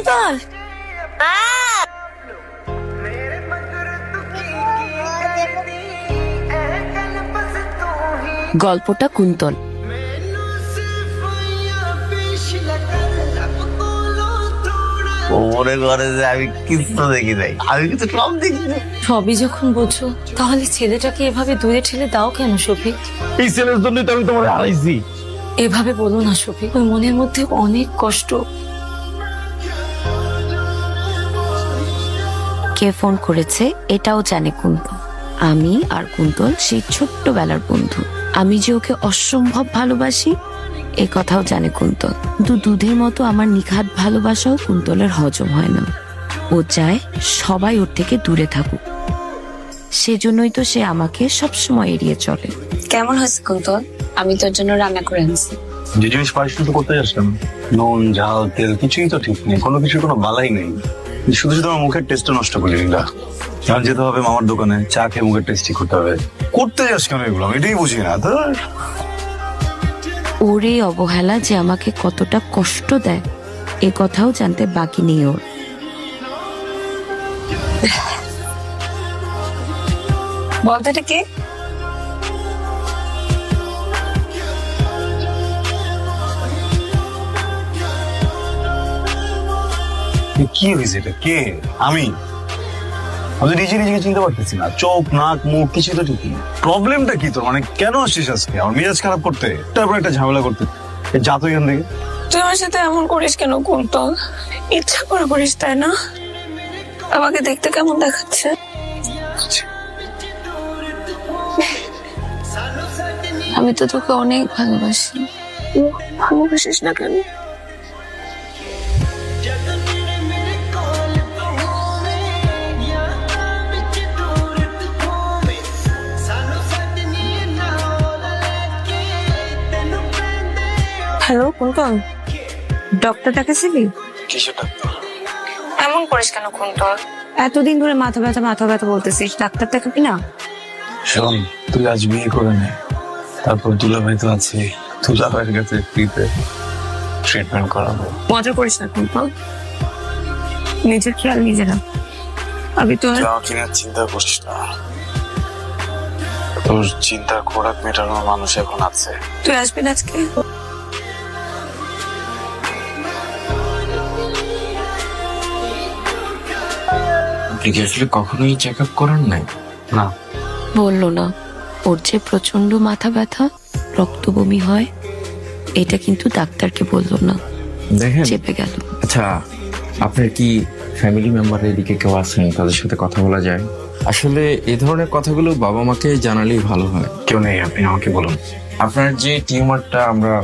কুন্তল গল্পটা কুন্তল। মনে যে আমি কিছু দেখি নাই। আমি কিন্তু সব দেখি সবই যখন বোঝো তাহলে ছেলেটাকে এভাবে দূরে ঠেলে দাও কেন শফিক? এই ছেলের জন্যই তো আমি তোমার হারাইছি। এভাবে বলো না শফিক ওই মনের মধ্যে অনেক কষ্ট। কে ফোন করেছে এটাও জানে কুন্তল। আমি আর কুন্তল সেই ছোট্টবেলার বন্ধু। আমি যে ওকে অসম্ভব ভালোবাসি এ কথাও জানে কুন্তল। কিন্তু দুধের মতো আমার নিখাত ভালোবাসাও কুন্তলের হজম হয় না। ও চায় সবাই ওর থেকে দূরে থাকুক। সেজন্যই তো সে আমাকে সবসময় এড়িয়ে চলে। কেমন হয়েছে কুন্তল? আমি তোর জন্য রান্না করে আনছি। যে জিনিস পারিস করতে যাস নুন ঝাল তেল কিছুই তো ঠিক নেই। কোনো কিছুর কোনো বালাই নেই। শুধু শুধু আমার মুখের টেস্টটা নষ্ট করলি লীলা। এখন যেতে হবে মামার দোকানে চা খেয়ে মুখের টেস্টি করতে হবে। করতে যাস কেন এগুলো? আমি এটাই বুঝি না তো ওর এই অবহেলা যে আমাকে কতটা কষ্ট দেয় এ কথাও জানতে বাকি নেই ওর। বলতো এটা কে? কি হয়েছে এটা? কে? আমি? আমি তো নিজে নিজেকে চিনতে পারতেছি না। চোখ নাক মুখ কিছু তো ঠিক প্রবলেমটা কি তোর? মানে কেন আসছিস আজকে? আমার মেজাজ খারাপ করতে? তারপর একটা ঝামেলা করতে। যা তো এখান থেকে। তুই আমার সাথে এমন করিস কেন কুন্তল? ইচ্ছা করে করিস তাই না? আমাকে দেখতে কেমন দেখাচ্ছে? আমি তো তোকে অনেক ভালোবাসি। ভালোবাসিস না কেন? হ্যালো কুন্তল। ডক্টর দেখাছিলি কিসের ডাক্তার এমন করিস কেন কুন্তল? এতদিন ধরে মাথা ব্যথা মাথা ব্যথা বলতেছিস ডাক্তার দেখাবি না? শোন তুই আজ বিয়ে করে নে। তারপর দুলাভাই তো আছে দুলাভাইয়ের কাছে ফ্রিতে ট্রিটমেন্ট করাবো। মজা করিস না কুন্তল। নিজের খেয়াল নিজে রাখ আমি তো নিয়ে চিন্তা করিস না। তোর চিন্তা খোরাক মেটানোর মানুষ এখন আছে। তুই আসবি আজকে? আপনি কি আসলে কখনোই চেক আপ করান নাই? না। বলল না। ওর যে প্রচণ্ড মাথা ব্যথা রক্ত বমি হয় এটা কিন্তু ডাক্তারকে বলল না। দেখেন চেপে গেল। আচ্ছা আপনার কি ফ্যামিলি মেম্বার এদিকে কেউ আছেন? তাদের সাথে কথা বলা যায়? আসলে এই ধরনের কথাগুলো বাবা মাকে জানালেই ভালো হয়। কেউ নেই আপনি আমাকে বলুন। আপনার যে টিউমারটা আমরা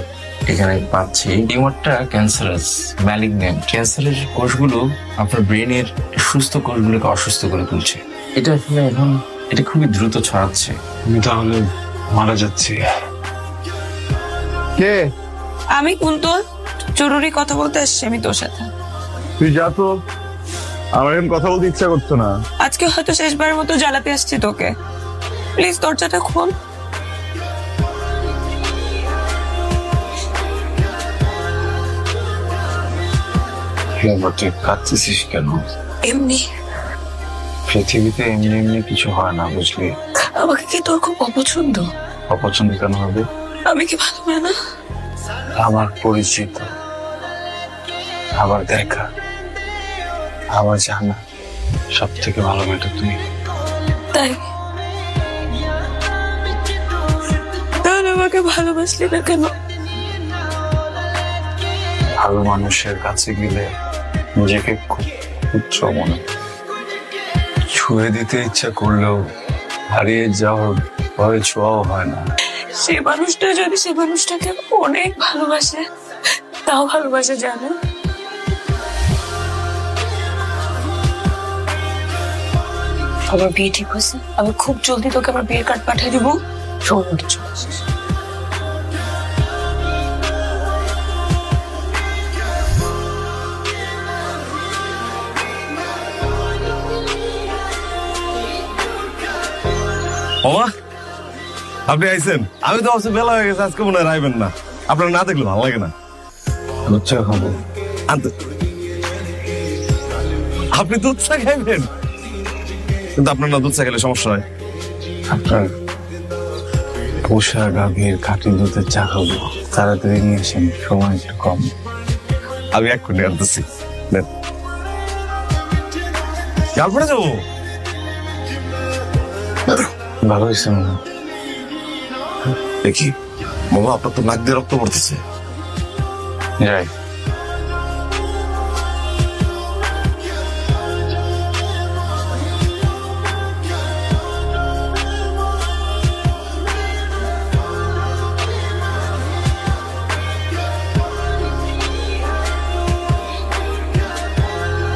এখানে পাচ্ছি। টিউমারটা ক্যান্সারাস ম্যালিগন্যান্ট ক্যান্সারের কোষগুলো আপনার ব্রেনের সুস্থ কোষগুলোকে অসুস্থ করে তুলছে। এটা আসলে এখন এটা খুবই দ্রুত ছড়াচ্ছে। আমি তাহলে মারা যাচ্ছি। কে? আমি কুন্তল জরুরি কথা বলতে আসছি আমি তোর সাথে। তুই যা তো। আমার এখন কথা বলতে ইচ্ছা করতো না। আজকে হয়তো শেষবারের মতো জ্বালাতে আসছি তোকে। প্লিজ দরজাটা খোল। এবার তুই কাঁদতেছিস কেন? এমনি। পৃথিবীতে এমনি এমনি কিছু হয় না বুঝলি? আমাকে কি তোর খুব অপছন্দ? অপছন্দ কেন হবে? আমি কি ভালো না? আমার পরিচিত। আবার দেখা। আবার জানা। সব থেকে ভালো মেয়েটা তুমি। তাই। তাহলে আমাকে ভালোবাসলি না কেন? ভালো মানুষের কাছে গেলে নিজেকে খুব তুচ্ছ মনে। ছুঁয়ে দিতে ইচ্ছা করলেও হারিয়ে যাওয়ার ভয়ে ছোঁয়াও হয় না। সে মানুষটা যদি সে মানুষটাকে অনেক ভালোবাসে, তাও ভালোবাসে জানে? আমার বিয়ে ঠিক হয়েছে। আমি খুব জলদি তোকে আমার বিয়ের কার্ড পাঠিয়ে দিব। সৌন্দর্য চলে ওমা আপনি আইছেন? আমি তো ভাবছি বেলা হয়ে গেছে আজকে মনে হয় আইবেন না। আপনার না দেখলে ভালো লাগে না। লুচ্চা খাব। আনতে আপনি দুধ চা খাইবেন? কিন্তু আপনার না দুধ চা খেলে সমস্যা হয়। আপনার পোষা গাভীর খাঁটি দুধের চা খাব। তাড়াতাড়ি নিয়ে আসেন সময় কম। আমি এক কোটি আনতেছি। তারপরে যাব। ভালো হয়েছে মনে দেখি বাবা আপনার তো নাক দিয়ে রক্ত পড়তেছে। যাই।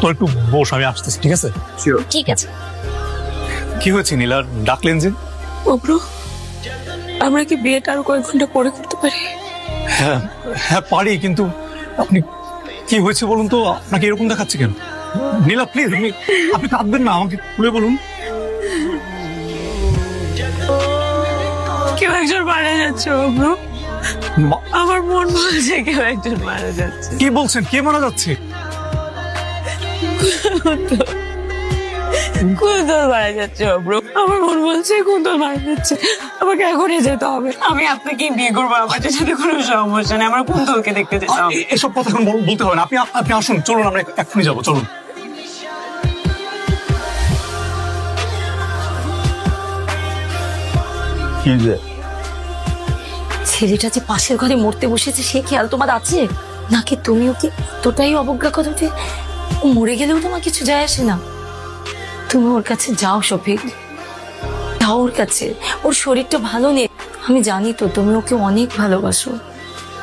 তো একটু বস আমি আসতেছি ঠিক আছে? ঠিক আছে। কি হয়েছে নীলার? ডাকলেন যে। অব্রু আমরা কি বিয়েটা আরও কয়েক ঘণ্টা পরে করতে পারি? হ্যাঁ হ্যাঁ পারি কিন্তু আপনি কি হয়েছে বলুন তো? আপনাকে এরকম দেখাচ্ছে কেন? নীলা প্লিজ আপনি আপনি কাঁদবেন না আমাকে খুলে বলুন। কেউ একজন মারা যাচ্ছে অব্রু আমার মন বলছে কেউ একজন মারা যাচ্ছে। কি বলছেন? কে মারা যাচ্ছে? কুন্তল মারা যাচ্ছে অব্রু আমার মন বলছে কুন্তল মারা যাচ্ছে। আমাকে এখনই যেতে হবে। আমি আপনাকে বিয়ে করব আমার সাথে কোনো সমস্যা নেই আমার কুন্তলকে দেখতে যেতে হবে। এসব কথা এখন বলতে হবে না। আপনি আপনি আসুন চলুন আমরা এক্ষুনি যাব চলুন। কি যে? ছেলেটা যে পাশের ঘরে মরতে বসেছে সে খেয়াল তোমার আছে? নাকি তুমি ওকে তোটাই অবজ্ঞা করো যে ও মরে গেলেও তোমার কিছু যায় আসে না? তুমি ওর কাছে যাও, শফিক। যাও ওর কাছে। ওর শরীরটা ভালো নেই। আমি জানি তো, তুমি ওকে অনেক ভালোবাসো।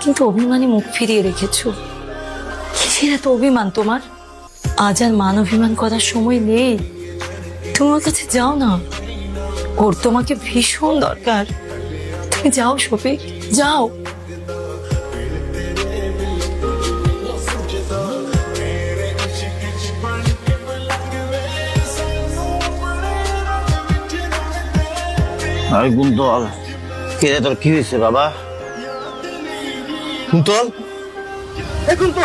কিন্তু অভিমানে মুখ ফিরিয়ে রেখেছো। কিসের এত অভিমান তোমার? আজ আর মান অভিমান করার সময় নেই। তুমি ওর কাছে যাও না। ওর তোমাকে ভীষণ দরকার। তুমি যাও, শফিক। যাও। আরে কুন্তল কে রে তোর কি হয়েছে বাবা কুন্তল এখন তো